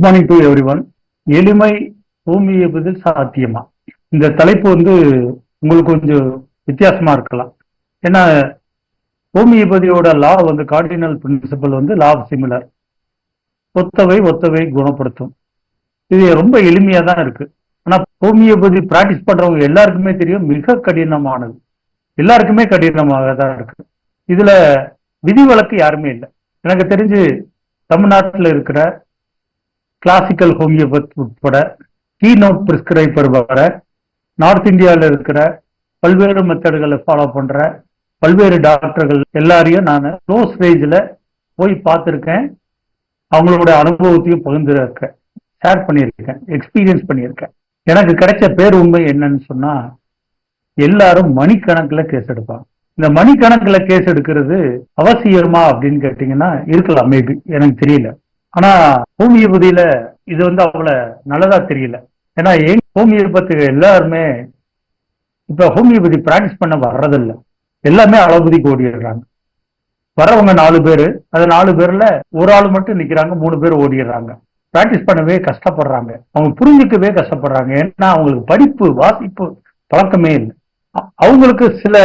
Good morning to everyone எளிமை ஹோமியோபதில் சாத்தியமா? இந்த தலைப்பு வந்து உங்களுக்கு கொஞ்சம் வித்தியாசமா இருக்கலாம். ஏன்னா பூமியபதியோட லா வந்து கார்டினல் பிரின்சிபல் வந்து லா சிமிலர் ஒத்தவை ஒத்தவை குணப்படுத்தும். இது ரொம்ப எளிமையா தான் இருக்கு. ஆனா பூமியபதி பிராக்டிஸ் பண்றவங்க எல்லாருக்குமே தெரியும் மிக கடினமானது. எல்லாருக்குமே கடினமாக தான் இருக்கு. இதுல விதிவிலக்கு யாருமே இல்லை. எனக்கு தெரிஞ்சு தமிழ்நாட்டில் இருக்கிற கிளாசிக்கல் ஹோமியோபத் உட்பட கீ நோட் பிரிஸ்கிரைபர் வர நார்த் இந்தியாவில் இருக்கிற பல்வேறு மெத்தடுகளை ஃபாலோ பண்ற பல்வேறு டாக்டர்கள் எல்லாரையும் நான் க்ளோஸ் ரேஞ்சில் போய் பார்த்துருக்கேன். அவங்களோட அனுபவத்தையும் பகிர்ந்துருக்கேன் ஷேர் பண்ணியிருக்கேன் எக்ஸ்பீரியன்ஸ் பண்ணியிருக்கேன். எனக்கு கிடைச்ச பேர் உண்மை என்னன்னு சொன்னா எல்லாரும் மணிக்கணக்கில் கேஸ் எடுப்பாங்க. இந்த மணிக்கணக்கில் கேஸ் எடுக்கிறது அவசியமா அப்படின்னு கேட்டீங்கன்னா இருக்கலாம் மேபி எனக்கு தெரியல. ஆனா ஹோமியோபதியில இது வந்து அவ்வளவு நல்லதா தெரியல. ஏன்னா எங் ஹோமியோபதி எல்லாருமே இப்ப ஹோமியோபதி பிராக்டிஸ் பண்ண வர்றதில்ல. எல்லாமே அலோபதிக்கு ஓடிடுறாங்க. வர்றவங்க நாலு பேரு அது நாலு பேர்ல ஒரு ஆள் மட்டும் நிக்கிறாங்க மூணு பேர் ஓடிடுறாங்க. பிராக்டிஸ் பண்ணவே கஷ்டப்படுறாங்க. அவங்க புரிஞ்சுக்கவே கஷ்டப்படுறாங்க. ஏன்னா அவங்களுக்கு படிப்பு வாசிப்பு பழக்கமே இல்லை. அவங்களுக்கு சில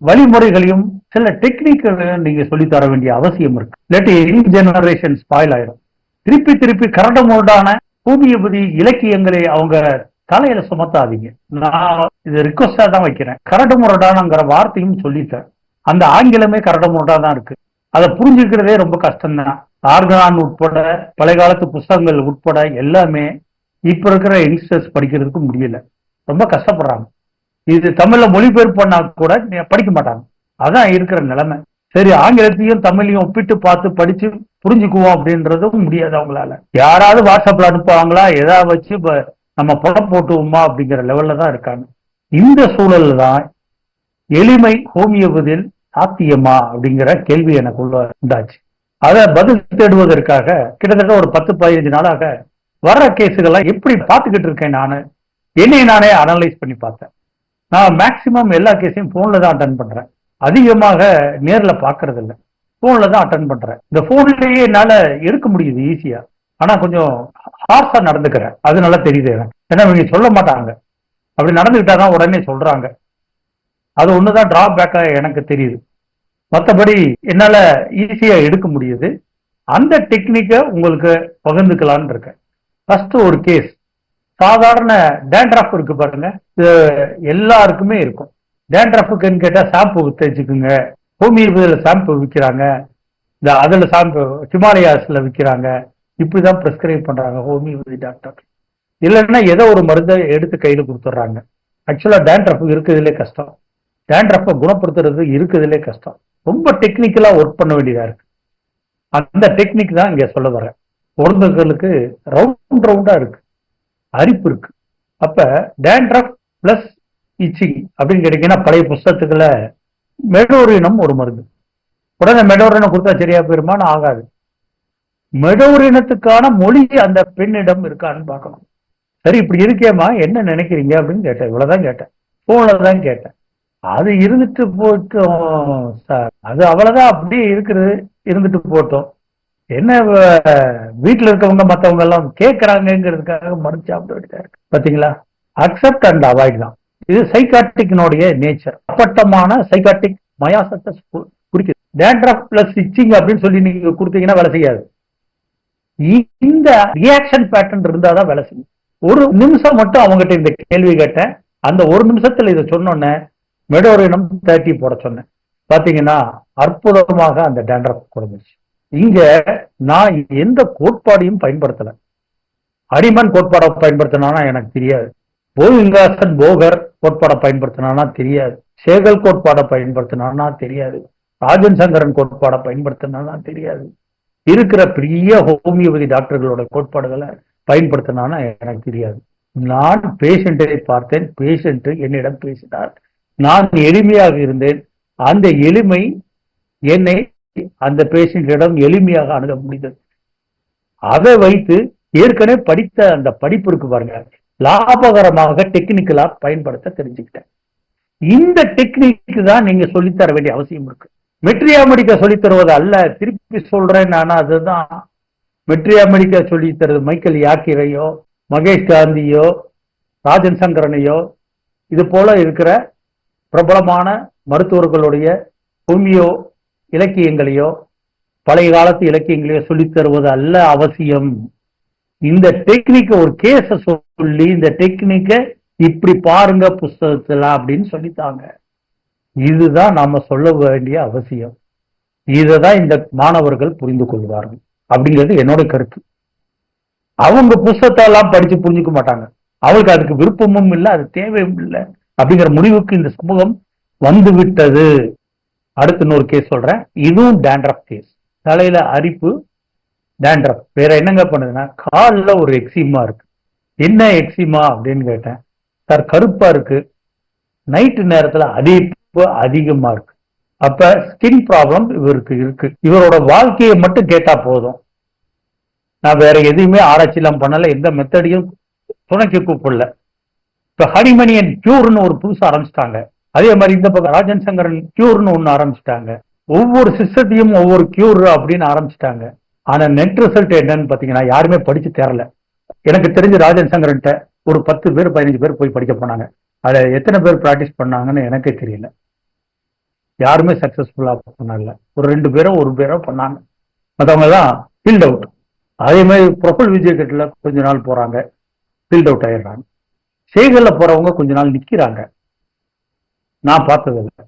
வழிமுறைகளையும் சில டெக்னிக்களையும் நீங்க சொல்லித் தர வேண்டிய அவசியம் இருக்கு. இல்லாட்டி யங் ஜெனரேஷன் ஸ்பாயில் ஆயிடும் திருப்பி திருப்பி கரடமோடான பூமியபதி இலக்கியங்களை அவங்க தலையில சுமத்தாதீங்க. நான் இது ரிக்வஸ்டா தான் வைக்கிறேன். கரடுமுரடானங்கிற வார்த்தையும் சொல்லிட்டேன் அந்த ஆங்கிலமே கரடுமுரடா தான் இருக்கு. அதை புரிஞ்சுக்கிறதே ரொம்ப கஷ்டம்தான். ஆர்கான் உட்பட பழைய காலத்து புஸ்தகங்கள் உட்பட எல்லாமே இப்ப இருக்கிற யங்ஸ்டர்ஸ் படிக்கிறதுக்கு முடியல. ரொம்ப கஷ்டப்படுறாங்க. இது தமிழ்ல மொழிபெயர்ப்பு பண்ணா கூட நீ- படிக்க மாட்டாங்க. அதான் இருக்கிற நிலைமை. சரி ஆங்கிலத்தையும் தமிழையும் ஒப்பிட்டு பார்த்து படிச்சு புரிஞ்சுக்குவோம் அப்படின்றதும் முடியாது அவங்களால. யாராவது வாட்ஸ்அப்ல அனுப்புவாங்களா? எதாவது வச்சு இப்ப நம்ம புடம் போட்டுவோமா அப்படிங்கிற லெவல்ல தான் இருக்காங்க. இந்த சூழல்ல தான் எளிமை ஹோமியோபதியில் சாத்தியமா அப்படிங்கிற கேள்வி எனக்குள்ள உண்டாச்சு. அதை பதில் தேடுவதற்காக கிட்டத்தட்ட ஒரு பத்து பதினஞ்சு நாளாக வர்ற கேஸுகளை எப்படி பார்த்துக்கிட்டு இருக்கேன் நான்? என்னை நானே அனலைஸ் பண்ணி பார்த்தேன். நான் மேக்சிமம் எல்லா கேஸையும் போன்ல தான் அட்டன் பண்றேன். அதிகமாக நேர்ல பாக்குறது இல்லை போன்ல தான் அட்டன் பண்றேன். இந்த போன்லயே என்னால இருக்க முடியுது ஈஸியா ஆனா கொஞ்சம் ஹார்ஸா நடந்துக்கிறேன். அது நல்லா தெரியுது எனக்கு. ஏன்னா இவங்க சொல்ல மாட்டாங்க. அப்படி நடந்துக்கிட்டாதான் உடனே சொல்றாங்க. அது ஒண்ணுதான் டிராபேக்கா எனக்கு தெரியுது. மற்றபடி என்னால ஈஸியா எடுக்க முடியுது. அந்த டெக்னிக்கை உங்களுக்கு பகிர்ந்துக்கலான்னு இருக்கேன். ஃபர்ஸ்ட் ஒரு கேஸ் சாதாரண டேண்ட்ரஃப் இருக்கு பாருங்க. இது எல்லாருக்குமே இருக்கும். டேண்ட்ரஃபுக்குன்னு கேட்டா ஷாம்பு தேய்ச்சிக்குங்க ஹோமியோபதியில ஷாம்பு விற்கிறாங்க இந்த அதுல ஷாம்பு ஹிமாலயாஸ்ல விற்கிறாங்க இப்படிதான் ப்ரிஸ்கிரைப் பண்றாங்க ஹோமியோபதி டாக்டர் இல்லைன்னா ஏதோ ஒரு மருந்தை எடுத்து கையில் கொடுத்துட்றாங்க. ஆக்சுவலா டேண்ட்ரஃப் இருக்கிறதுலே கஷ்டம். டேண்ட்ரஃபை குணப்படுத்துறது இருக்கிறதுலே கஷ்டம். ரொம்ப டெக்னிக்கலா ஒர்க் பண்ண வேண்டியதா இருக்கு. அந்த டெக்னிக் தான் இங்க சொல்ல வரேன். ஒருத்தங்களுக்கு ரவுண்ட் ரவுண்டா இருக்கு. அரிப்பு இருக்கு. அப்ப டேண்ட்ரஃப் பிளஸ் இச்சிங் அப்படின்னு கேட்டீங்கன்னா பழைய புஸ்தகத்துக்குள்ள மெடோரினம் ஒரு மருந்து. உடனே மெடோரினம் கொடுத்தா சரியா போயிருமான்னு ஆகாது. மெடோரினத்துக்கான மொழி அந்த பெண்ணிடம் இருக்கான்னு பார்க்கணும். சரி இப்படி இருக்கேம்மா என்ன நினைக்கிறீங்க அப்படின்னு கேட்டேன். இவ்வளவுதான் கேட்டேன். போன்ல தான் கேட்டேன். அது இருந்துட்டு போட்டோம் சார். அது அவ்வளவுதான் அப்படியே இருக்கிறது இருந்துட்டு போட்டோம். என்ன வீட்டுல இருக்கவங்க மத்தவங்க எல்லாம் கேட்கறாங்கிறதுக்காக மருந்து சாப்பிட வேண்டியதா இருக்கு. பாத்தீங்களா? அக்செப்ட் அண்ட் அவாய்ட் தான். இது சைக்காட்டிக்னுடைய நேச்சர் அப்பட்டமான சைக்காட்டிக் மயாசத்தை குறிக்குது டேண்ட்ரஃப் பிளஸ் இச்சிங் அப்படின்னு சொல்லி நீங்க கொடுத்தீங்கன்னா வேலை செய்யாது. இந்த ரியாக்ஷன் பேட்டர்ன் இருந்தாதான் வேலை செய்யும். ஒரு நிமிஷம் மட்டும் அவங்ககிட்ட இந்த கேள்வி கேட்டேன். அந்த ஒரு நிமிஷத்துல இதை சொன்னோன்னே மெடோரினம் தேர்ட்டி போட சொன்னேன். பாத்தீங்கன்னா அற்புதமாக அந்த டேண்ட்ரஃப் குறைஞ்சிச்சு இங்க நான் எந்த கோட்பாடையும் பயன்படுத்தல. அரிமன் கோட்பாடை பயன்படுத்தினானா எனக்கு தெரியாது. போவிங்காசன் போகர் கோட்பாடை பயன்படுத்தினானா தெரியாது. சேகல் கோட்பாடை பயன்படுத்தினானா தெரியாது. ராஜன் சங்கரன் கோட்பாடை பயன்படுத்தினானா தெரியாது. இருக்கிற பெரிய ஹோமியோபதி டாக்டர்களோட கோட்பாடுகளை பயன்படுத்தினானா எனக்கு தெரியாது. நான் பேஷண்ட்டை பார்த்தேன். பேஷண்ட் என்னிடம் பேசினார். நான் எளிமையாக இருந்தேன். அந்த எளிமை என்னை அந்த பேஷண்டிடம் எளிமையாக அணுக முடிந்தது. அதை வைத்து ஏற்கனவே படித்த அந்த படிப்பு இருக்கு பாருங்க. லாபகரமாக டெக்னிக்கலா பயன்படுத்த தெரிஞ்சுக்கிட்டேன். இந்த டெக்னிக் தான் நீங்க சொல்லித்தர வேண்டிய அவசியம் இருக்கு. மெட்ரியா மெடிக்க சொல்லித்தருவது அல்ல. திருப்பி சொல்றேன் நான் அதுதான். மெட்ரியா மெடிக்க சொல்லி மைக்கேல் யாக்கிரையோ மகேஷ் காந்தியோ ராஜன் சங்கரனையோ இது போல இருக்கிற பிரபலமான மருத்துவர்களுடைய ஹோமியோ இலக்கியங்களையோ பழைய காலத்து இலக்கியங்களையோ சொல்லித் தருவது அல்ல அவசியம். இந்த டெக்னிக்கை ஒரு கேஸ சொல்லி இந்த டெக்னிக்கை இப்படி பாருங்க புஸ்தகத்துல அப்படின்னு சொல்லித்தாங்க. இதுதான் நாம சொல்ல வேண்டிய அவசியம். இததான் இந்த மாணவர்கள் புரிந்து கொள்வார்கள் அப்படிங்கிறது என்னோட கருத்து. அவங்க புஸ்தகத்தை எல்லாம் படிச்சு புரிஞ்சுக்க மாட்டாங்க. அவளுக்கு அதுக்கு விருப்பமும் இல்லை அது தேவையும் இல்லை அப்படிங்கிற முடிவுக்கு இந்த சமூகம் வந்து விட்டது அடுத்து இன்னொரு கேஸ் சொல்றேன். இதுவும் டேண்ட்ரஃப் கேஸ் தலையில அரிப்பு டேண்ட்ரஃப் வேற என்னங்க பண்ணுதுன்னா காலில் ஒரு எக்ஸிமா இருக்கு. என்ன எக்ஸிமா அப்படின்னு கேட்டேன். சார் கருப்பா இருக்கு. நைட்டு நேரத்துல அரிப்பு அதிகமா இருக்கு. அப்ப ஸ்கின் ப்ராப்ளம் இவருக்கு இருக்கு. இவரோட வாழ்க்கையை மட்டும் கேட்டா போதும். நான் வேற எதையுமே ஆராய்ச்சி எல்லாம் பண்ணல. எந்த மெத்தடையும் துணைக்கு கூப்பிடல. இப்ப ஹனிமணியன் கியூர்னு ஒரு புதுசு ஆரம்பிச்சிட்டாங்க. அதே மாதிரி இந்த பக்கம் ராஜன் சங்கரன் கியூர்னு ஒன்று ஆரம்பிச்சிட்டாங்க. ஒவ்வொரு சிஸ்டத்தையும் ஒவ்வொரு கியூர் அப்படின்னு ஆரம்பிச்சிட்டாங்க. ஆனா நெட் ரிசல்ட் என்னன்னு பாத்தீங்கன்னா யாருமே படிச்சு தேரல எனக்கு தெரிஞ்ச ராஜன் சங்கரன்ட்ட ஒரு பத்து பேர் பதினஞ்சு பேர் போய் படிக்க போனாங்க. அதில் எத்தனை பேர் ப்ராக்டிஸ் பண்ணாங்கன்னு எனக்கே தெரியல. யாருமே சக்சஸ்ஃபுல்லா பண்ணல. ஒரு ரெண்டு பேரோ ஒரு பேரோ பண்ணாங்க. மற்றவங்க தான் ஃபீல்ட் அவுட் அதே மாதிரி ப்ரொஃபைல் விஜய் கட்டில் கொஞ்ச நாள் போறாங்க. ஃபீல்ட் அவுட் ஆயிடுறாங்க. செய்களில் போறவங்க கொஞ்ச நாள் நிற்கிறாங்க நான் பார்த்ததில்ல.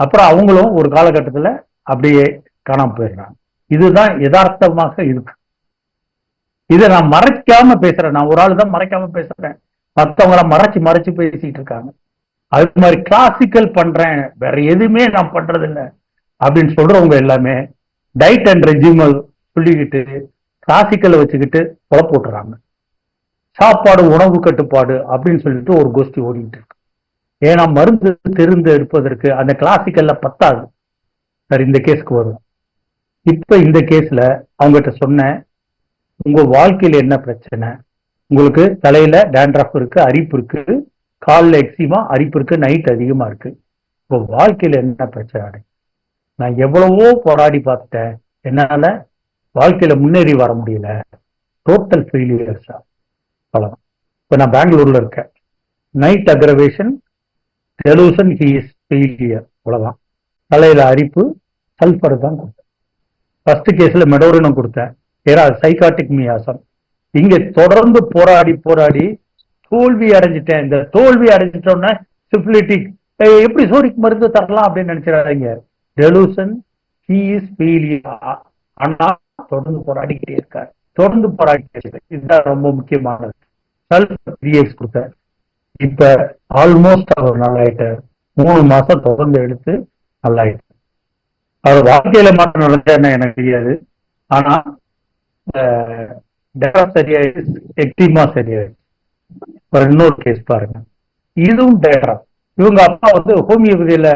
அப்புறம் அவங்களும் ஒரு காலகட்டத்தில் அப்படியே காணாம போயிடுறாங்க. இதுதான் யதார்த்தமாக இருக்கு. இதை நான் மறைக்காம பேசுறேன். நான் ஒரு ஆள் தான் மறைக்காம பேசுறேன். மற்றவங்கள மறைச்சு மறைச்சு பேசிட்டு இருக்காங்க. அது மாதிரி கிளாசிக்கல் பண்றேன். வேற எதுவுமே நான் பண்றது இல்லை அப்படின்னு சொல்றவங்க எல்லாமே டைட் அண்ட் ரெஜிம் சொல்லிக்கிட்டு கிளாசிக்கலை வச்சுக்கிட்டு புலப்போட்டுறாங்க. சாப்பாடு உணவு கட்டுப்பாடு அப்படின்னு சொல்லிட்டு ஒரு கோஷ்டி ஓடிட்டு ஏன்னா மருந்து தெரிந்து எடுப்பதற்கு அந்த கிளாசிக்கல்ல பத்தாது. சார் இந்த கேஸ்க்கு வரும் இப்ப இந்த கேஸ்ல அவங்ககிட்ட சொன்னேன் உங்க வாழ்க்கையில என்ன பிரச்சனை? உங்களுக்கு தலையில டேண்ட்ரஃப் இருக்கு அரிப்பு இருக்கு காலில் எக்ஸிமா அரிப்பு இருக்கு நைட் அதிகமா இருக்கு. இப்போ வாழ்க்கையில என்ன பிரச்சனை? நான் எவ்வளவோ போராடி பார்த்துட்டேன். என்னால வாழ்க்கையில முன்னேறி வர முடியல. டோட்டல் ஃபெயிலியர்ஸா பழம் இப்போ நான் பெங்களூர்ல இருக்கேன். நைட் அக்ரவேஷன் டெலூசன் ஹீஸ் ஃபெயிலியர் அவ்வளோதான் தலையில் அரிப்பு சல்ஃபர் தான் கொடுத்தேன். ஃபர்ஸ்ட் கேஸில் மெடோரினம் கொடுத்தேன். ஏன்னா சைக்காட்டிக் மியாசம் இங்கே தொடர்ந்து போராடி போராடி தோல்வி அடைஞ்சிட்டேன். இந்த தோல்வி அடைஞ்சிட்டோம்னா சிபிலிட்டிக் எப்படி சோரிக் மருந்து தரலாம் அப்படின்னு நினைச்சிடாதீங்க. டெலூசன் ஹி இஸ் ஃபெயிலியர் ஆனா தொடர்ந்து போராடிக்கிட்டே இருக்கார். தொடர்ந்து போராடிக்கிட்டே இதுதான் ரொம்ப முக்கியமானது. சல்ஃபர் த்ரீஎக்ஸ் கொடுத்தார் இப்ப ஆல்மோஸ்ட் அவர் நல்லாயிட்டார் மூணு மாசம் தொடர்ந்து எடுத்து நல்லாயிட்டார். அவர் வாழ்க்கையில மாற்றம் நடந்தா எனக்கு தெரியாது. ஆனா டேரா சரியாயிடுச்சு எக்டிமா சரியாயிடுச்சு. ஒரு இன்னொரு கேஸ் பாருங்க. இதுவும் டேரா. இவங்க அப்பா வந்து ஹோமியோபதியில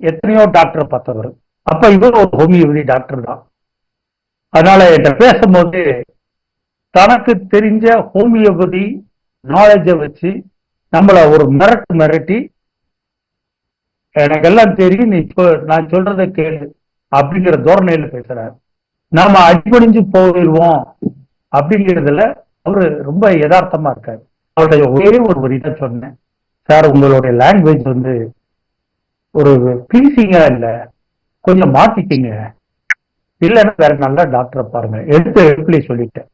எத்தனையோ டாக்டர் பார்த்தவர். அப்ப இவர் ஒரு ஹோமியோபதி டாக்டர் தான். அதனால என்கிட்ட பேசும்போது தனக்கு தெரிஞ்ச ஹோமியோபதி நாலேஜை வச்சு நம்மள ஒரு மிரட்டு மிரட்டி எனக்கெல்லாம் தெரியும் நீ இப்போ நான் சொல்றதை கேளு அப்படிங்கிற தோரணையில பேசுறாரு. நாம அடிபடிஞ்சு போயிடுவோம் அப்படிங்கிறதுல அவரு ரொம்ப யதார்த்தமா இருக்காரு. அவருடைய ஒரே ஒரு ஒரு இதை சொன்னேன். சார் உங்களுடைய லாங்குவேஜ் வந்து ஒரு ப்ளீசிங்கா இல்ல கொஞ்சம் மாத்திக்கிங்க. இல்லைன்னா வேற நல்ல டாக்டரை பாருங்க. எடுத்து எடுப்புலயே சொல்லிட்டேன்.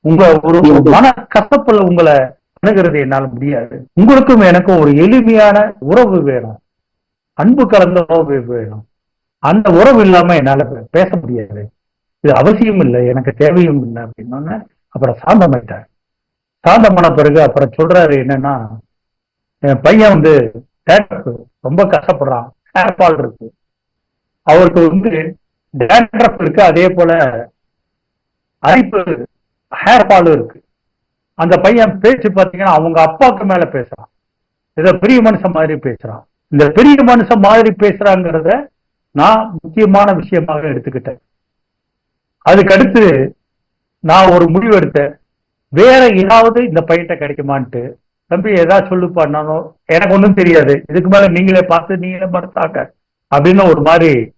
உங்க ஒரு மன கசப்புல உங்களை அணுகிறது என்னால் முடியாது. உங்களுக்கும் எனக்கும் ஒரு எளிமையான உறவு வேணும். அன்பு கலந்த உறவு வேணும். அந்த உறவு இல்லாம என்னால பேச முடியாது. இது அவசியம் இல்லை. எனக்கு தேவையும் இல்லை அப்படின்னோடனே அப்புறம் சாந்தமாயிட்டார். சாந்தமான பிறகு அப்புறம் சொல்றாரு என்னன்னா என் பையன் வந்து டேண்ட்ரஃப் ரொம்ப கஷ்டப்படுறான். ஹேர் ஃபால் இருக்கு. அவருக்கு வந்து டேண்ட்ரஃப் இருக்கு. அதே போல அரிப்பு ஹேர் ஃபாலும் இருக்கு. அந்த பையன் பேச்சு பார்த்தீங்கன்னா அவங்க அப்பாவுக்கு மேல பேசுறான். ஏதோ பெரிய மனுஷன் மாதிரி பேசுறான். இந்த பெரிய மனுஷன் மாதிரி பேசுறாங்கிறத நான் முக்கியமான விஷயமாக எடுத்துக்கிட்டேன். அதுக்கடுத்து நான் ஒரு முடிவு எடுத்தேன். வேற ஏதாவது இந்த பையன்கிட்ட கிடைக்குமான்ட்டு. தம்பி ஏதாவது சொல்லு எனக்கு ஒன்றும் தெரியாது. இதுக்கு மேல நீங்களே பார்த்து நீங்களே மறுத்தாக்க அப்படின்னு ஒரு மாதிரி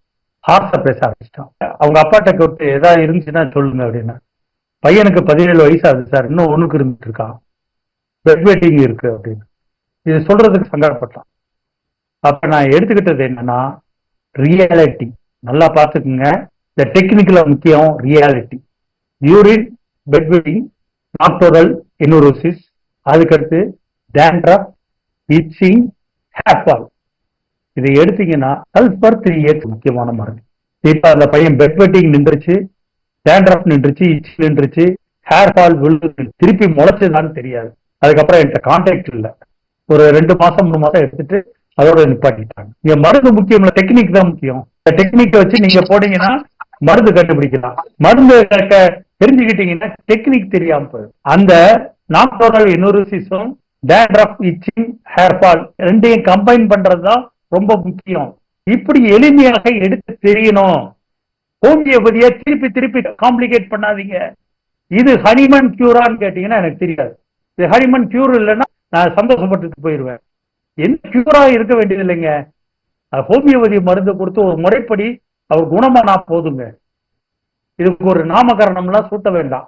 ஹார்ஸா பேச ஆரம்பிச்சிட்டான். அவங்க அப்பாட்ட கூப்பிட்டு ஏதாவது இருந்துச்சுன்னா சொல்லுங்க அப்படின்னா. பையனுக்கு பதினேழு வயசு ஆகுது சார். இன்னும் ஒண்ணுக்கு இருந்துட்டு இருக்கான் பெட் வெயிட்டிங் இருக்கு அப்படின்னு. இது சொல்றதுக்கு சங்கடப்பட்டான். அப்ப நான் எடுத்துக்கிட்டது என்னன்னா ரியாலிட்டி நல்லா பார்த்துக்குங்க. இந்த டெக்னிக்கல முக்கியம் reality urine bed wetting nocturnal enuresis அதுக்கடுத்து டேண்ட்ரப் இச்சிங் ஹேர்ஃபால் இதை எடுத்தீங்கன்னா சல்பர் த்ரீ இயர்ஸ் முக்கியமான மருந்து. இப்ப அந்த பையன் பெட் வெட்டிங் நின்றுச்சு. டேண்ட்ரப் நின்றுச்சு இச்சு நின்றுச்சு ஹேர் ஃபால் விழுது திருப்பி முளைச்சதான்னு தெரியாது. அதுக்கப்புறம் என்கிட்ட கான்டாக்ட் இல்லை. ஒரு ரெண்டு மாசம் மூணு மாசம் எடுத்துட்டு அதோட நிப்பாட்டிட்டாங்க. இங்க மருந்து முக்கியம் இல்ல டெக்னிக் தான் முக்கியம். இந்த டெக்னிக்கை வச்சு நீங்க போனீங்கன்னா மருந்து கண்டுபிடிக்கலாம். மருந்து தெரிஞ்சுக்கிட்டீங்கன்னா டெக்னிக் தெரியாம போயிடும். அந்த நாக்டோரல் இனோரிசிஸும் டேண்ட்ரஃப் இச்சிங் ஹேர் ஃபால் ரெண்டையும் கம்பைன் பண்றதுதான் ரொம்ப முக்கியம். இப்படி எளிமையாக எடுத்து தெரியணும். ஹோமியோபதியை திருப்பி திருப்பி காம்ப்ளிகேட் பண்ணாதீங்க. இது ஹனிமன் கியூரான்னு கேட்டீங்கன்னா எனக்கு தெரியாது. இது ஹனிமன் கியூர் இல்லைன்னா நான் சந்தோஷப்பட்டுட்டு போயிடுவேன் என்ன கியூரா இருக்க வேண்டியது இல்லைங்க. ஹோமியோபதி மருந்து கொடுத்து ஒரு முறைப்படி அவர் குணமானா போதுங்க. இதுக்கு ஒரு நாமகரணம்லாம் சூட்ட வேண்டாம்.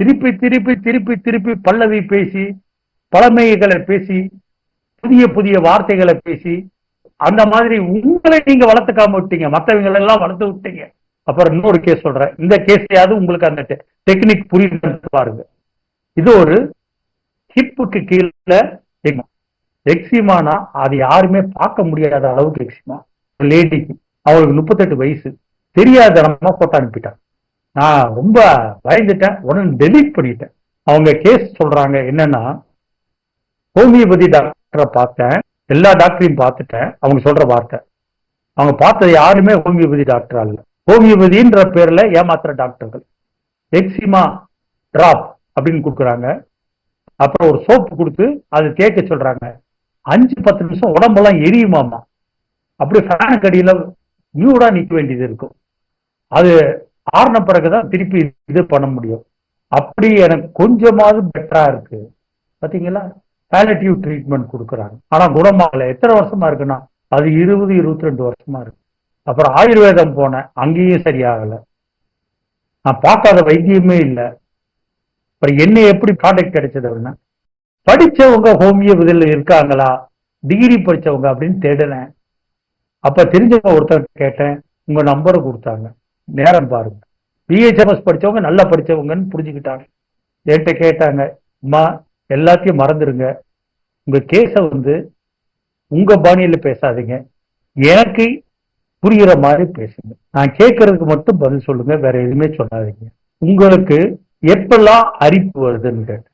திருப்பி திருப்பி திருப்பி திருப்பி பல்லவி பேசி பழமைகளை பேசி புதிய புதிய வார்த்தைகளை பேசி அந்த மாதிரி உங்களை நீங்க வளர்த்துக்காம விட்டீங்க. மற்றவங்களை எல்லாம் வளர்த்து விட்டீங்க. அப்புறம் இன்னொரு கேஸ் சொல்றேன். இந்த கேஸையாவது உங்களுக்கு அந்த டெக்னிக் புரியுது பாருங்க. இது ஒரு ஹிப்புக்கு கீழே எக்ஸிமானா அது யாருமே பார்க்க முடியாத அளவுக்கு எக்ஸிமா. லேடிக்கு அவளுக்கு முப்பத்தெட்டு வயசு. தெரியாத இடமா போட்டு அனுப்பிட்டான் நான் ரொம்ப பயந்துட்டேன். உடனே டெலீட் பண்ணிட்டேன். அவங்க கேஸ் சொல்றாங்க என்னன்னா ஹோமியோபதி டாக்டரை பார்த்தேன். எல்லா டாக்டரையும் பார்த்துட்டேன். அவங்க சொல்ற வார்த்தை. அவங்க பார்த்தது யாருமே ஹோமியோபதி டாக்டரா இல்லை. ஹோமியோபதின்ற பேர்ல ஏமாத்துற டாக்டர்கள். எக்ஸிமா டிராப் அப்படின்னு கொடுக்குறாங்க. அப்புறம் ஒரு சோப்பு கொடுத்து அது தேய்க்க சொல்றாங்க. அஞ்சு பத்து நிமிஷம் உடம்பெல்லாம் எரியுமாமா அப்படி ஃபேனுக்கு கடியில நியூடா நிற்க வேண்டியது இருக்கும். அது ஆறின பிறகுதான் திருப்பி இது பண்ண முடியும். அப்படி எனக்கு கொஞ்சமாவது பெட்டரா இருக்கு. பாத்தீங்களா? பேலட்டிவ் ட்ரீட்மெண்ட் கொடுக்குறாங்க. ஆனா குணமாகல. எத்தனை வருஷமா இருக்குன்னா? அது இருபது இருபத்தி ரெண்டு வருஷமா இருக்கு. அப்புறம் ஆயுர்வேதம் போனேன் அங்கேயும் சரியாகல. நான் பார்க்காத வைத்தியமே இல்லை. அப்புறம் என்ன எப்படி ப்ராடக்ட் கிடைச்சது அப்படின்னா படிச்சவங்க ஹோமியோபதியில் இருக்காங்களா டிகிரி படித்தவங்க அப்படின்னு தேடினேன். அப்ப தெரிஞ்சவங்க ஒருத்தர் கேட்டேன் உங்க நம்பரை கொடுத்தாங்க. நேரம் பாருங்க. பிஹெச்எம்எஸ் படிச்சவங்க நல்லா படித்தவங்கன்னு புரிஞ்சுக்கிட்டாங்க. என்கிட்ட கேட்டாங்க அம்மா எல்லாத்தையும் மறந்துடுங்க உங்க கேஸை வந்து உங்க பாணியில் பேசாதீங்க. எனக்கு புரியுற மாதிரி பேசுங்க. நான் கேட்கறதுக்கு மட்டும் பதில் சொல்லுங்க வேற எதுவுமே சொல்லாதீங்க. உங்களுக்கு எப்பெல்லாம் அரிப்பு வருதுன்னு கேட்டேன்.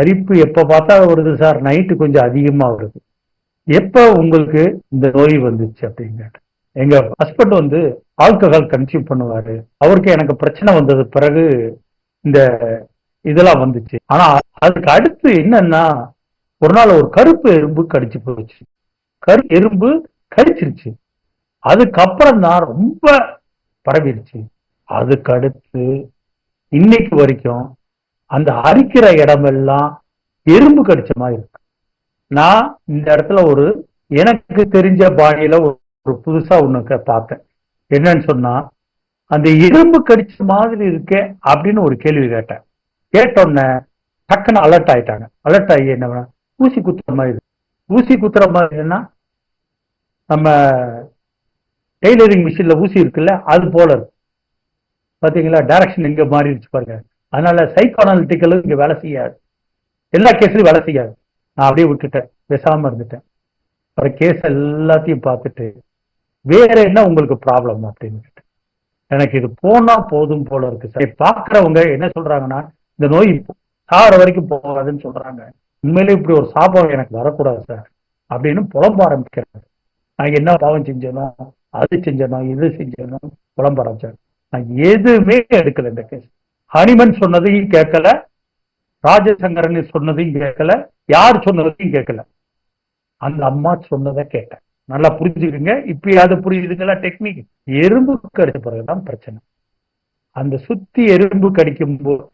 அரிப்பு எப்ப பார்த்தா வருது சார் நைட்டு கொஞ்சம் அதிகமா வருது. எப்ப உங்களுக்கு இந்த நோய் வந்துச்சு அப்படின்னு கேட்டேன். எங்க ஹஸ்பண்ட் வந்து ஆல்கஹால் கன்சியூம் பண்ணுவாரு. அவருக்கு எனக்கு பிரச்சனை வந்தது பிறகு இந்த இதெல்லாம் வந்துச்சு. ஆனா அதுக்கு அடுத்து என்னன்னா ஒரு நாள் ஒரு கருப்பு எறும்பு கடிச்சு போச்சு. கரு எறும்பு கடிச்சிருச்சு. அதுக்கப்புறம் தான் ரொம்ப பரவிடுச்சு அதுக்கு அடுத்து இன்னைக்கு வரைக்கும் அந்த அரிக்கிற இடமெல்லாம் எறும்பு கடிச்ச மாதிரி இருக்கு. நான் இந்த இடத்துல ஒரு எனக்கு தெரிஞ்ச பாணியில ஒரு புதுசா ஒண்ணு பார்த்தேன். என்னன்னு சொன்னா அந்த எறும்பு கடிச்ச மாதிரி இருக்கே அப்படின்னு ஒரு கேள்வி கேட்டேன். கேட்டோன்னே டக்குன்னு அலர்ட் ஆயிட்டாங்க. அலர்ட் ஆகி என்ன ஊசி குத்துற மாதிரி ஊசி குத்துற மாதிரின்னா நம்ம டெய்லரிங் மிஷின்ல ஊசி இருக்குல்ல அது போல இருக்கும். பாத்தீங்களா? டைரக்ஷன் எங்க மாறிடுச்சு பாருங்க. அதனால சைக்கோனாலிட்டிக்கலும் இங்க வேலை செய்யாது. எல்லா கேஸ்லயும் வேலை செய்யாது. நான் அப்படியே விட்டுட்டேன். பேசாம இருந்துட்டேன். அப்புறம் கேஸ் எல்லாத்தையும் பார்த்துட்டு வேற என்ன உங்களுக்கு ப்ராப்ளம் அப்படின்னு எனக்கு இது போனா போதும் போல இருக்கு சார். பாக்குறவங்க என்ன சொல்றாங்கன்னா இந்த நோய் சாகிற வரைக்கும் போகாதுன்னு சொல்றாங்க. உண்மையிலே இப்படி ஒரு சாபம் எனக்கு வரக்கூடாது சார். அப்படின்னு புலம்ப ஆரம்பிக்கிறாங்க. நான் என்ன பாவம் செஞ்சேனோ அது செஞ்சேனோ இது செஞ்சேனோ புலம்ப ஆரம்பிச்சாங்க நான் எதுவுமே எடுக்கல இந்த கேஸ் ஹனிமன் சொன்னதையும் கேட்கல ராஜசங்கரன் சொன்னதையும் கேட்கல யார் சொன்னதையும் கேட்கல. அந்த அம்மா சொன்னதை கேட்டேன். நல்லா புரிஞ்சுக்கிங்க. இப்பயாவது புரியுதுங்களா டெக்னிக் எறும்பு கடிச்ச பிறகுதான் பிரச்சனை. அந்த சுத்தி எறும்பு கடிக்கும் போது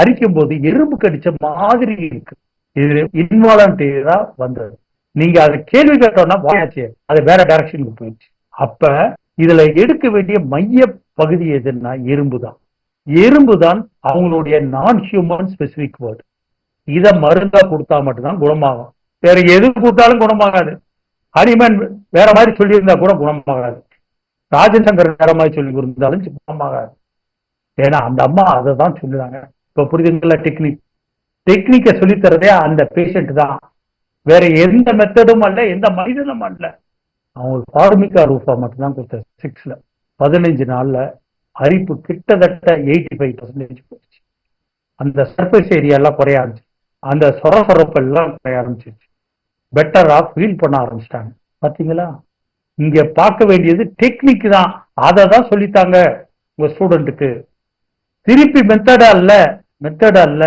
அரிக்கும் போது எறும்பு கடிச்ச மாதிரி இருக்கு. இது இன்வாலண்டியரா வந்தது. நீங்க அதை கேள்வி கேட்டோம்னா வாயாச்சு அது வேற டைரக்ஷனுக்கு போயிடுச்சு. அப்ப இதுல எடுக்க வேண்டிய மைய பகுதி எதுன்னா எறும்பு தான் எறும்பு தான் அவங்களுடைய நான் ஹியூமன் ஸ்பெசிபிக் வேர்டு இதை மருந்தா கொடுத்தா மட்டும்தான் குணமாகும். வேற எது கொடுத்தாலும் குணமாகாது. ஹனிமேன் வேற மாதிரி சொல்லியிருந்தா கூட குணமாகாது. ராஜசங்கர் வேற மாதிரி சொல்லி இருந்தாலும் குணமாகாது. ஏன்னா அந்த அம்மா அதை தான் சொல்லுறாங்க. இப்ப புரியுதுங்களா டெக்னிக் டெக்னிக்கை சொல்லித்தரதே அந்த பேஷண்ட் தான். வேற எந்த மெத்தடும் அல்ல எந்த மனிதனும் அல்ல. அவங்களுக்கு ஃபார்மிகா ரூஃபா மட்டும்தான் கொடுத்தாரு சிக்ஸ்ல பதினஞ்சு நாள்ல அரிப்பு கிட்டத்தட்ட எயிட்டி ஃபைவ் பர்சன்டேஜ் போயிடுச்சு. அந்த சர்ஃபேஸ் ஏரியாலாம் குறைய ஆரம்பிச்சு. அந்த சொர எல்லாம் குறைய ஆரம்பிச்சிருச்சு. பெட்டரா ஃபீல் பண்ண ஆரம்பிச்சிட்டாங்க. பாத்தீங்களா? இங்க பார்க்க வேண்டியது டெக்னிக் தான். அதை தான் சொல்லித்தாங்க உங்க ஸ்டூடெண்ட்டுக்கு திருப்பி மெத்தடா இல்ல மெத்தடா இல்ல.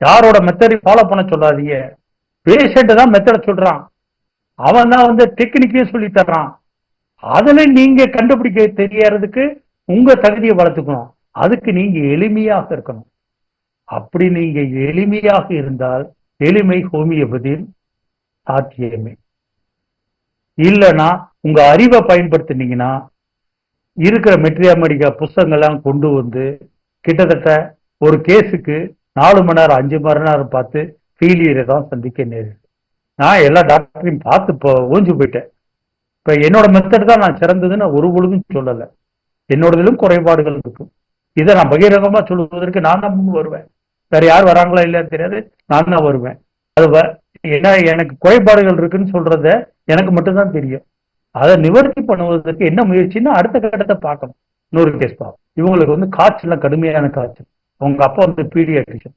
யாரோட மெத்தடை ஃபாலோ பண்ண சொல்லாதீங்க. பேஷண்ட் தான் மெத்தட சொல்றான். அவன் தான் வந்து டெக்னிக்கே சொல்லி தர்றான். அதுல நீங்க கண்டுபிடிக்க தெரியறதுக்கு உங்க தகுதியை வளர்த்துக்கணும். அதுக்கு நீங்க எளிமையாக இருக்கணும். அப்படி நீங்க எளிமையாக இருந்தால் எளிமை ஹோமியோபதியில் சாத்தியமே. இல்லைன்னா உங்க அறிவை பயன்படுத்தினீங்கன்னா இருக்கிற மெட்ரியாமெடிக்கா புஸ்தங்கள்லாம் கொண்டு வந்து கிட்டத்தட்ட ஒரு கேஸுக்கு நாலு மணி நேரம் அஞ்சு மணி நேரம் பார்த்து ஃபீலியரை தான் சந்திக்க நேரிடும். நான் எல்லா டாக்டரையும் பார்த்து இப்போ ஓஞ்சு போயிட்டேன். இப்போ என்னோட மெத்தட் தான் நான் சிறந்ததுன்னு ஒரு பொழுதும் சொல்லலை. என்னோடதிலும் குறைபாடுகள் இருக்கும். இதை நான் பகிரங்கமாக சொல்லுவதற்கு நான் தான் வருவேன். வேற யார் வராங்களா இல்லையான்னு தெரியாது. நான் தான் வருவேன். அது என்ன ஏன்னா எனக்கு குறைபாடுகள் இருக்குன்னு சொல்றத எனக்கு மட்டும்தான் தெரியும். அதை நிவர்த்தி பண்ணுவதற்கு என்ன முயற்சின்னா அடுத்த கட்டத்தை பார்க்கணும். இன்னொரு கேஸ் பார்ப்போம். இவங்களுக்கு வந்து காய்ச்சல்லாம் கடுமையான காய்ச்சல். உங்க அப்பா வந்து பீடியாட்ரிஷன்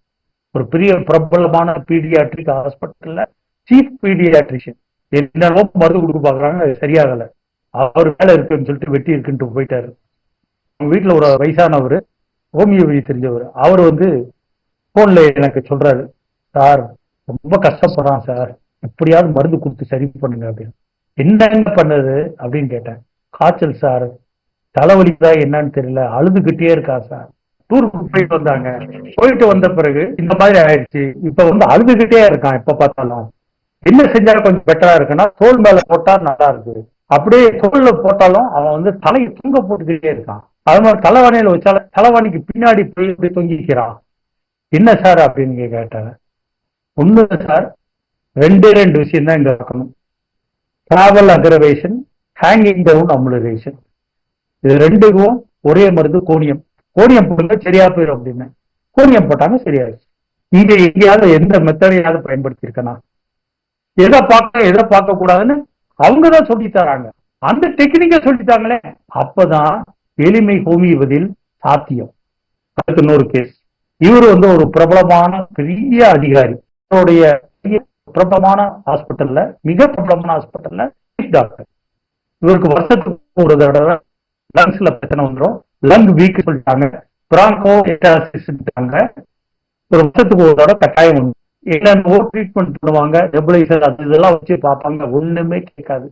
ஒரு பெரிய பிரபலமான பீடியாட்ரிக் ஹாஸ்பிட்டல்ல சீஃப் பீடியாட்ரிஷியன் என்னென்னமோ மருந்து கொடுக்க பாக்குறாங்க அது சரியாகல. அவர் வேலை இருக்குன்னு சொல்லிட்டு வெட்டி இருக்குன்ட்டு போயிட்டாரு. அவங்க வீட்டுல ஒரு வயசானவர் ஹோமியோபதி தெரிஞ்சவர். அவர் வந்து போன்ல எனக்கு சொல்றாரு சார் ரொம்ப கஷ்டப்படுறான் சார். எப்படியாவது மருந்து கொடுத்து சரி பண்ணுங்க அப்படின்னு. என்னென்ன பண்ணது? அப்படின்னு கேட்டேன். காய்ச்சல் சார். தலைவலிக்குதா என்னன்னு தெரியல. அழுதுகிட்டே இருக்கா சார். டூருக்கு போயிட்டு வந்தாங்க. போயிட்டு வந்த பிறகு இந்த மாதிரி ஆயிடுச்சு. இப்ப வந்து அழுதுகிட்டே இருக்கான் எப்ப பார்த்தாலும். என்ன செஞ்சா கொஞ்சம் பெட்டரா இருக்குன்னா தோல் மேல போட்டா நல்லா இருக்கு. அப்படியே தோல்ல போட்டாலும் அவன் வந்து தலையை தூங்க போட்டுக்கிட்டே இருக்கான். அது மாதிரி தலைவாணியில வச்சால தலைவாணிக்கு பின்னாடி போய் இப்படி தொங்கிக்கிறான். என்ன சார் அப்படின்னு கேட்டாங்க ஒண்ணு சார் ரெண்டு ரெண்டு விஷயம் தான் இங்க இருக்கணும். Travel aggravation hanging down amelioration இது ரெண்டுக்கும் ஒரே மருந்து கோணியம். கோணியம் போடுங்க சரியா போயிடும் அப்படின்னு. கோணியம் போட்டாங்க சரியாயிடுச்சு. இங்க எங்கேயாவது எந்த மெத்தடையாவது பயன்படுத்தியிருக்கனா? எதை பார்க்க எதை பார்க்க கூடாதுன்னு அவங்க தான் சொல்லி தராங்க. அந்த டெக்னிக்கை சொல்லித்தாங்களே அப்பதான் எளிமை ஹோமியோபதியில் சாத்தியம். அதுக்கு இன்னொரு கேஸ் இவர் வந்து ஒரு பிரபலமான பெரிய அதிகாரி. அவருடைய பெரிய பிரபலமான ஹாஸ்பிட்டல்ல மிக பிரபலமான ஹாஸ்பிட்டல்ல டாக்டர் இவருக்கு வருஷத்துக்கு ஒரு தடவை லங்ஸ்ல பிரச்சனை வந்துடும் லங் வீக் சொல்லிட்டாங்க. பிராங்கோ ஒரு வருஷத்துக்கு ஒரு தடவை கட்டாயம் என்னென்னவோ ட்ரீட்மெண்ட் பண்ணுவாங்க நெபுலைசர் அது இதெல்லாம் வச்சு பார்ப்பாங்க ஒண்ணுமே கேட்காது.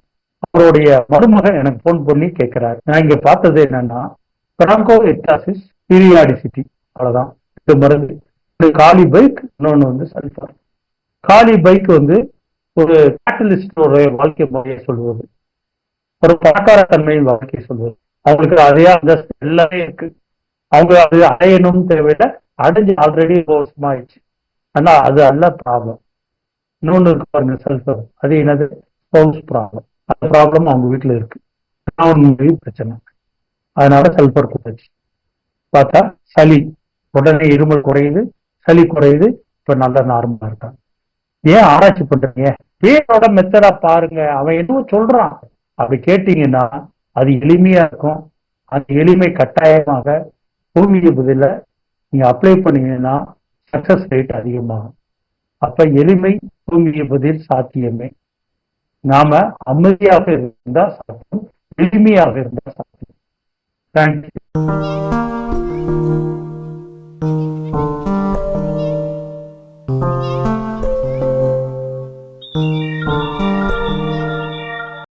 அவருடைய மருமகன் எனக்கு ஃபோன் பண்ணி கேட்கிறாரு. நான் இங்க பார்த்தது என்னன்னா பிராங்கோ எட்டாசிஸ் பீரியாடிசிட்டி அவ்வளவுதான். இது மருந்து. ஒரு காலி பைக் இன்னொன்னு வந்து சல்ஃபர் காலி பைக் வந்து ஒரு கேட்டலிஸ்டோட வாழ்க்கை முறையை சொல்வது ஒரு பணக்கார தன்மையின் வாழ்க்கையை சொல்வது அவங்களுக்கு அதையா அந்த எல்லாமே இருக்கு. அவங்க அது அடையணும்னு தேவையில்லை. அடைஞ்சு ஆல்ரெடி ஆயிடுச்சு ஆனா அது அல்ல ப்ராப்ளம் இன்னொன்று இருக்கு பாருங்க சல்ஃபர் அது என்னது? ஸ்பவுஸ் ப்ராப்ளம் அந்த ப்ராப்ளம் அவங்க வீட்டில் இருக்கு. கணவன் பிரச்சனை. அதனால சல்ஃபர் குறைச்சு பார்த்தா சளி. உடனே இருமல் குறையுது சளி குறையுது. இப்ப நல்லா நார்மலா இருக்காங்க ஏன் ஆராய்ச்சி பண்றீங்க? பேரோட மெத்தடா பாருங்க. அவன் எதுவும் சொல்றான். அப்படி கேட்டீங்கன்னா அது எளிமையா இருக்கும். அந்த எளிமை கட்டாயமாக பூமியை பதில நீங்க அப்ளை பண்ணீங்கன்னா சக்சஸ் ரேட் அதிகமாகும். அப்ப எளிமை பூமிக்கு பதில் சாத்தியமே. நாம அமைதியாக இருந்தா சாத்தியம் எளிமையாக இருந்தா சாத்தியம். தேங்க்யூ